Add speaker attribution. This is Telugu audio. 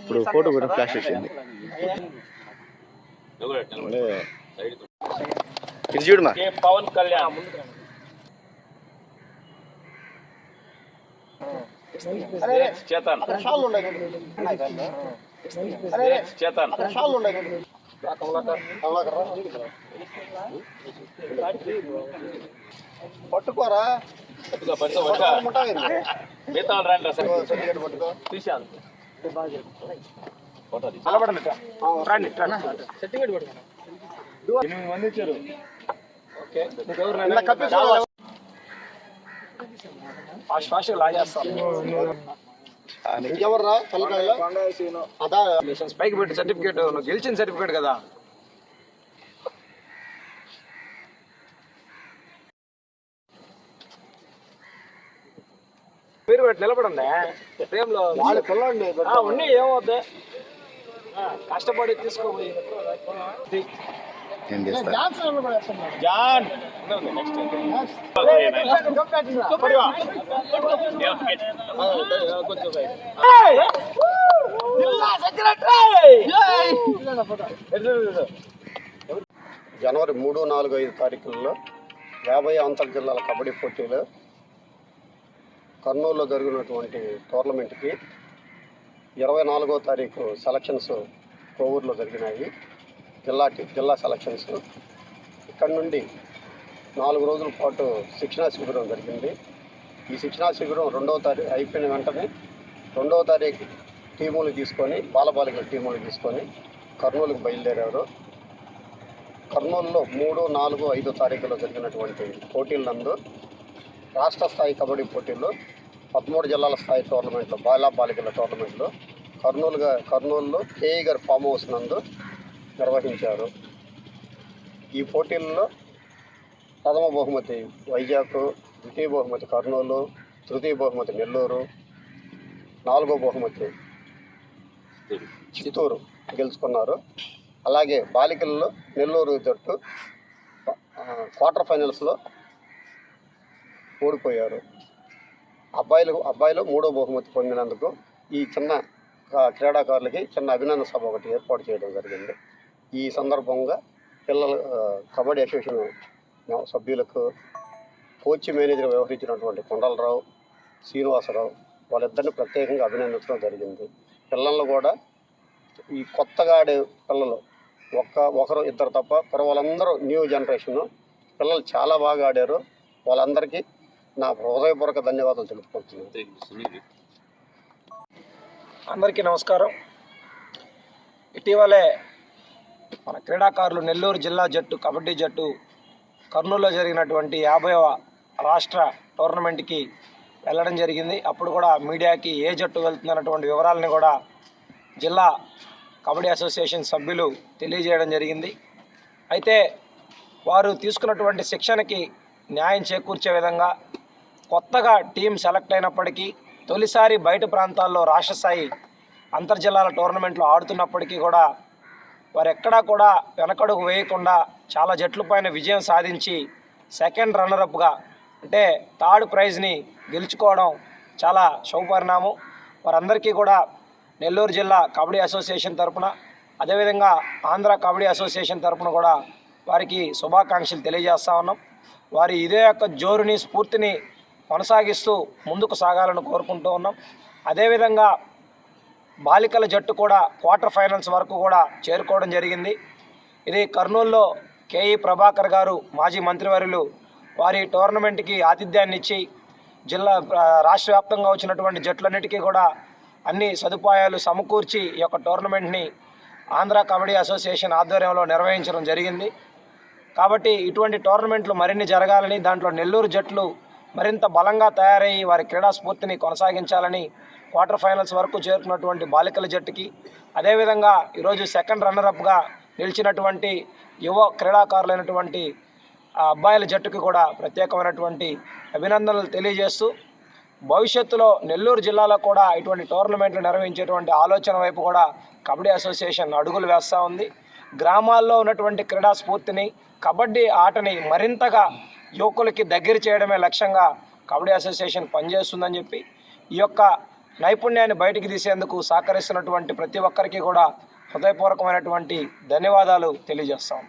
Speaker 1: ఇప్పుడు ఫోటో కూడా ఫ్లాష్ వచ్చింది చూడమా?
Speaker 2: పవన్ కళ్యాణ్. చేతన్ చేతన్
Speaker 3: పట్టుకోరా.
Speaker 2: పట్టుకో, పట్టుకో, పట్టుకో. మిగతా రండి.
Speaker 3: సర్టిఫికేట్ పట్టుకో.
Speaker 2: తీసేయాలి. ఫోటో తీసి. ఎనిమిది మంది వచ్చారు. ఓకే.
Speaker 3: ఇలా కప్పించుకోవాలి
Speaker 2: ఫాస్ట్ ఫాస్ట్ లాగేస్తాం
Speaker 3: అదా.
Speaker 2: పైకి పెట్టి సర్టిఫికేట్ నువ్వు గెలిచిన సర్టిఫికేట్ కదా. మీరు పెట్టి నిలబడండి. ఫ్రేమ్లో
Speaker 3: వాళ్ళ పిల్లండి
Speaker 2: ఉన్నాయి ఏమవుద్ది? ఆ, కష్టపడి తీసుకోపోయి
Speaker 1: నేను చేస్తా.
Speaker 2: జాన్.
Speaker 3: జనవరి మూడు నాలుగు ఐదు తారీఖుల్లో యాభై అంతర్ జిల్లాల కబడ్డీ పోటీలు కర్నూలులో జరిగినటువంటి టోర్నమెంట్కి ఇరవై నాలుగో తారీఖు సెలక్షన్స్ కోవూరులో జరిగినాయి. జిల్లాకి జిల్లా సెలక్షన్స్ ఇక్కడ నుండి నాలుగు రోజుల పాటు శిక్షణా శిబిరం జరిగింది. ఈ శిక్షణా శిబిరం రెండవ తారీఖు అయిపోయిన వెంటనే రెండవ తారీఖు టీములు తీసుకొని బాలబాలికల టీములు తీసుకొని కర్నూలుకు బయలుదేరారు. కర్నూలులో మూడు నాలుగు ఐదు తారీఖులో జరిగినటువంటి పోటీల నందు రాష్ట్ర స్థాయి కబడ్డీ పోటీల్లో పదమూడు జిల్లాల స్థాయి టోర్నమెంట్లో బాలా బాలికల టోర్నమెంట్లో కర్నూలుగా కర్నూలులో కేఈ గారి ఫామ్ హౌస్ నందు నిర్వహించారు. ఈ పోటీల్లో ప్రథమ బహుమతి వైజాగ్ ద్వితీయ బహుమతి కర్నూలు తృతీయ బహుమతి నెల్లూరు నాలుగో బహుమతి చిత్తూరు గెలుచుకున్నారు. అలాగే బాలికల్లో నెల్లూరు జట్టు క్వార్టర్ ఫైనల్స్లో ఓడిపోయారు. అబ్బాయిలు అబ్బాయిలు మూడో బహుమతి పొందినందుకు ఈ చిన్న క్రీడాకారులకి చిన్న అభినందన సభ ఒకటి ఏర్పాటు చేయడం జరిగింది. ఈ సందర్భంగా పిల్లల కబడ్డీ అసోసియేషన్ సభ్యులకు కోచ్ మేనేజర్ వ్యవహరించినటువంటి కొండలరావు శ్రీనివాసరావు వాళ్ళిద్దరిని ప్రత్యేకంగా అభినందించడం జరిగింది. పిల్లలను కూడా ఈ కొత్తగా ఆడే పిల్లలు ఒక్క ఒకరు ఇద్దరు తప్ప మరి వాళ్ళందరూ న్యూ జనరేషను పిల్లలు చాలా బాగా ఆడారు. వాళ్ళందరికీ నా హృదయపూర్వక ధన్యవాదాలు తెలుపుకుంటున్నాను.
Speaker 2: అందరికీ నమస్కారం. ఇటీవలే మన క్రీడాకారులు నెల్లూరు జిల్లా జట్టు కబడ్డీ జట్టు కర్నూలులో జరిగినటువంటి యాభైవ రాష్ట్ర టోర్నమెంట్కి వెళ్ళడం జరిగింది. అప్పుడు కూడా మీడియాకి ఏ జట్టు వెళ్తుందన్నటువంటి వివరాలని కూడా జిల్లా కబడ్డీ అసోసియేషన్ సభ్యులు తెలియజేయడం జరిగింది. అయితే వారు తీసుకున్నటువంటి శిక్షణకి న్యాయం చేకూర్చే విధంగా కొత్తగా టీం సెలెక్ట్ అయినప్పటికీ తొలిసారి బయట ప్రాంతాల్లో రాష్ట్ర స్థాయి అంతర్జిల్లాల టోర్నమెంట్లు ఆడుతున్నప్పటికీ కూడా వారు ఎక్కడా కూడా వెనకడుగు వేయకుండా చాలా జట్ల పైన విజయం సాధించి సెకండ్ రన్నరప్గా అంటే థర్డ్ ప్రైజ్ని గెలుచుకోవడం చాలా శుభపరిణామం. వారందరికీ కూడా నెల్లూరు జిల్లా కబడ్డీ అసోసియేషన్ తరఫున అదేవిధంగా ఆంధ్ర కబడ్డీ అసోసియేషన్ తరఫున కూడా వారికి శుభాకాంక్షలు తెలియజేస్తా ఉన్నాం. వారి ఇదే యొక్క జోరుని స్ఫూర్తిని కొనసాగిస్తూ ముందుకు సాగాలని కోరుకుంటూ ఉన్నాం. అదేవిధంగా బాలికల జట్టు కూడా క్వార్టర్ ఫైనల్స్ వరకు కూడా చేరుకోవడం జరిగింది. ఇది కర్నూలులో కేఈ ప్రభాకర్ గారు మాజీ మంత్రివర్యులు వారి టోర్నమెంట్కి ఆతిథ్యాన్ని ఇచ్చి జిల్లా రాష్ట్ర వ్యాప్తంగా వచ్చినటువంటి జట్లన్నిటికీ కూడా అన్ని సదుపాయాలు సమకూర్చి ఈ యొక్క టోర్నమెంట్ని ఆంధ్ర కబడ్డీ అసోసియేషన్ ఆధ్వర్యంలో నిర్వహించడం జరిగింది. కాబట్టి ఇటువంటి టోర్నమెంట్లు మరిన్ని జరగాలని దాంట్లో నెల్లూరు జట్లు మరింత బలంగా తయారయ్యి వారి క్రీడా స్ఫూర్తిని కొనసాగించాలని క్వార్టర్ ఫైనల్స్ వరకు చేరుకున్నటువంటి బాలికల జట్టుకి అదేవిధంగా ఈరోజు సెకండ్ రన్నరప్గా నిలిచినటువంటి యువ క్రీడాకారులైనటువంటి అబ్బాయిల జట్టుకి కూడా ప్రత్యేకమైనటువంటి అభినందనలు తెలియజేస్తూ భవిష్యత్తులో నెల్లూరు జిల్లాలో కూడా ఇటువంటి టోర్నమెంట్లు నిర్వహించేటువంటి ఆలోచన వైపు కూడా కబడ్డీ అసోసియేషన్ అడుగులు వేస్తూ ఉంది. గ్రామాల్లో ఉన్నటువంటి క్రీడా స్ఫూర్తిని కబడ్డీ ఆటని మరింతగా యువకులకి దగ్గర చేయడమే లక్ష్యంగా కబడ్డీ అసోసియేషన్ పనిచేస్తుందని చెప్పి ఈ యొక్క నైపుణ్యాన్ని బయటికి తీసేందుకు సహకరిస్తున్నటువంటి ప్రతి ఒక్కరికి కూడా హృదయపూర్వకమైనటువంటి ధన్యవాదాలు తెలియజేస్తాం.